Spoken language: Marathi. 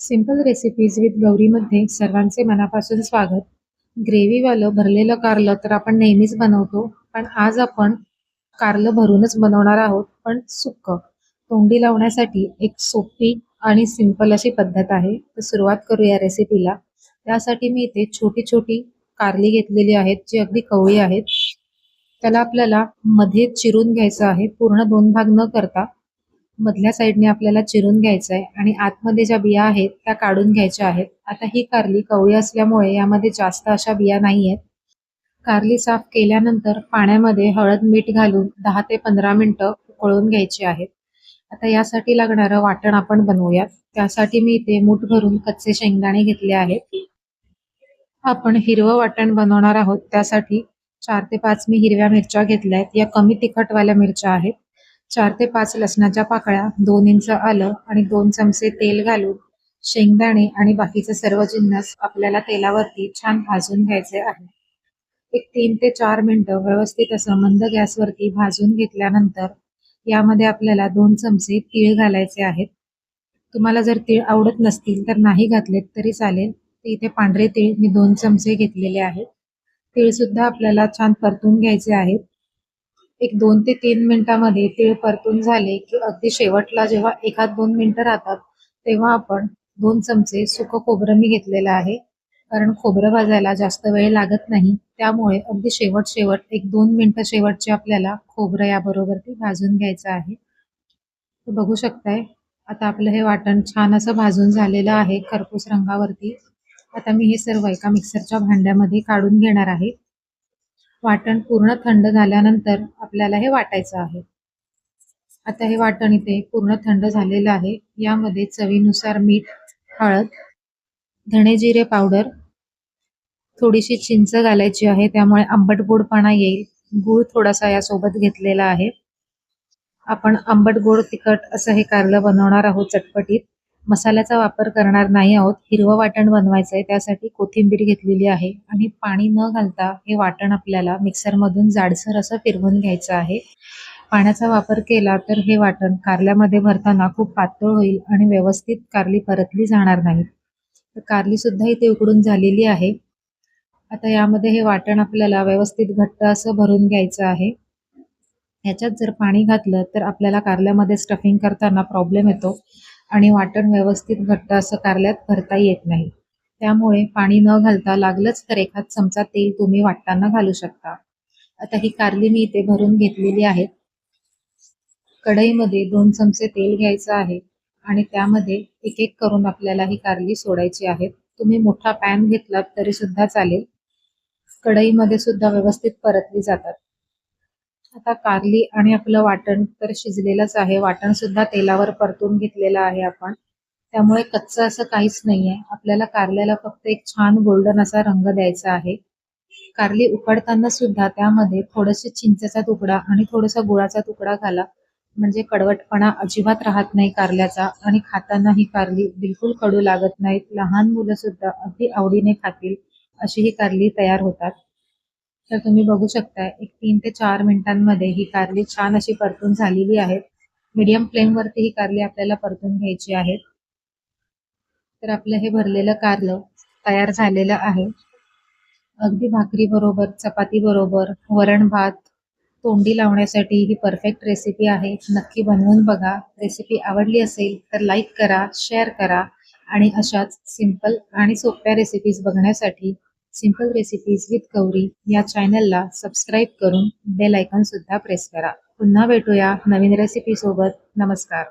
सिंपल रेसिपीज विथ गौरीमध्ये सर्वांचे मनापासून स्वागत. ग्रेव्हीवालं भरलेलं कारलं तर आपण नेहमीच बनवतो पण आज आपण कारलं भरूनच बनवणार आहोत पण सुक्क. तोंडी लावण्यासाठी एक सोपी आणि सिंपल अशी पद्धत आहे. तर सुरुवात करूया रेसिपीला त्यासाठी मी इथे छोटी छोटी कारली घेतलेली आहेत जी अगदी कवळी आहेत. त्याला आपल्याला मध्ये चिरून घ्यायचं आहे. पूर्ण दोन भाग न करता मधल्या साईडने आपल्याला चिरून घ्यायचं आहे आणि आतमध्ये ज्या बिया आहेत त्या काढून घ्यायच्या आहेत. आता ही कारली कवळी असल्यामुळे यामध्ये जास्त अशा बिया नाही आहेत कारली साफ केल्यानंतर पाण्यामध्ये हळद मीठ घालून दहा ते पंधरा मिनटं उकळून घ्यायची आहेत. आता यासाठी लागणारं वाटण आपण बनवूयात. त्यासाठी मी इथे मूठ भरून कच्चे शेंगदाणे घेतले आहेत. आपण हिरवं वाटण बनवणार आहोत. त्यासाठी चार ते पाच मी हिरव्या मिरच्या घेतल्या आहेत या कमी तिखटवाल्या मिरच्या आहेत. चार ते पाच लसणाच्या पाकळ्या दोन इंच आलं आणि दोन चमचे तेल घालून शेंगदाणे आणि बाकीचे सर्व जिन्नस आपल्याला तेलावरती छान भाजून घ्यायचे आहे. एक तीन ते चार मिनटं व्यवस्थित असं मंद गॅसवरती भाजून घेतल्यानंतर यामध्ये आपल्याला दोन चमचे तीळ घालायचे आहेत. तुम्हाला जर तीळ आवडत नसतील तर नाही घातलेत तरी चालेल. ते इथे पांढरे तीळ मी दोन चमचे घेतलेले आहेत. तीळ सुद्धा आपल्याला छान परतून घ्यायचे आहेत. एक दोन ते तीन मिनिटांमध्ये तीळ परतून झाले की अगदी शेवटला जेव्हा एखाद दोन मिनिटं राहतात तेव्हा आपण दोन चमचे सुकं खोबरं मी घेतलेलं आहे. कारण खोबरं भाजायला जास्त वेळ लागत नाही त्यामुळे अगदी शेवट शेवट एक दोन मिनिटं शेवटचे आपल्याला खोबरं याबरोबर ते भाजून घ्यायचं आहे. बघू शकताय आता आपलं हे वाटण छान असं भाजून झालेलं आहे खरपूस रंगावरती. आता मी हे सर्व एका मिक्सरच्या भांड्यामध्ये काढून घेणार आहे. वाटण पूर्ण थंड झाल्यानंतर आपल्याला हे वाटायचं आहे. आता हे वाटण इथे पूर्ण थंड झालेलं आहे. यामध्ये चवीनुसार मीठ हळद धणे जिरे पावडर थोडीशी चिंच घालायची आहे. त्यामुळे आंबट गोडपणा येईल. गूळ थोडासा यासोबत घेतलेला आहे. आपण आंबट गोड तिखट असं हे कारलं बनवणार आहोत चटपटीत. मसाल्याचा वापर करणार नाही आहोत. हिरवं वाटण बनवायचं आहे त्यासाठी कोथिंबीर घेतलेली आहे आणि पाणी न घालता हे वाटण आपल्याला मिक्सरमधून जाडसर असं फिरवून घ्यायचं आहे. पाण्याचा वापर केला तर हे वाटण कारल्यामध्ये भरताना खूप पातळ होईल आणि व्यवस्थित कारली परतली जाणार नाही. तर कारली सुद्धा इथे उकडून झालेली आहे. आता यामध्ये हे वाटण आपल्याला व्यवस्थित घट्ट असं भरून घ्यायचं आहे. ह्याच्यात जर पाणी घातलं तर आपल्याला कारल्यामध्ये स्टफिंग करताना प्रॉब्लेम येतो. आणि वाटण व्यवस्थित घट्ट असं कारल्यात भरता येत नाही. त्यामुळे पाणी न घालता लागलंच तर एखाद चमचा तेल तुम्ही वाटताना घालू शकता. आता ही कारली मी इथे भरून घेतलेली आहे. कढईमध्ये दोन चमचे तेल घ्यायचं आहे आणि त्यामध्ये एक एक करून आपल्याला ही कारली सोडायची आहे. तुम्ही मोठा पॅन घेतलात तरी सुद्धा चालेल. कढईमध्ये सुद्धा व्यवस्थित परतली जातात. आता कारली आणि आपलं वाटण तर शिजलेलंच आहे. वाटण सुद्धा तेलावर परतून घेतलेलं आहे आपण. त्यामुळे कच्चं असं काहीच नाहीये. आपल्याला कारल्याला फक्त एक छान गोल्डन असा रंग द्यायचा आहे. कारली उकडताना सुद्धा त्यामध्ये थोडसे चिंचेचा तुकडा आणि थोडासा गुळाचा तुकडा घाला. म्हणजे कडवटपणा अजिबात राहत नाही कारल्याचा आणि खाताना ही कारली बिलकुल कडू लागत नाहीत. लहान मुलं सुद्धा अगदी आवडीने खातील अशी ही कारली तयार होतात. तर तुम्ही बघू शकता एक तीन ते चार मिनिटांमध्ये ही कारली छान अशी परतून झालेली आहे मीडियम फ्लेमवरती ही कारली आपल्याला परतून घ्यायची आहे तर आपलं हे भरलेलं कारलं तयार झालेलं आहे. अगदी भाकरी बरोबर चपाती बरोबर वरण भात तोंडी लावण्यासाठी ही परफेक्ट रेसिपी आहे. नक्की बनवून बघा. रेसिपी आवडली असेल तर लाईक करा शेअर करा आणि अशाच सिंपल आणि सोप्या रेसिपीज बघण्यासाठी सिंपल रेसिपीज विथ गौरी या चॅनलला सबस्क्राईब करून बेल आयकॉन सुद्धा प्रेस करा. पुन्हा भेटूया नवीन रेसिपी सोबत. नमस्कार.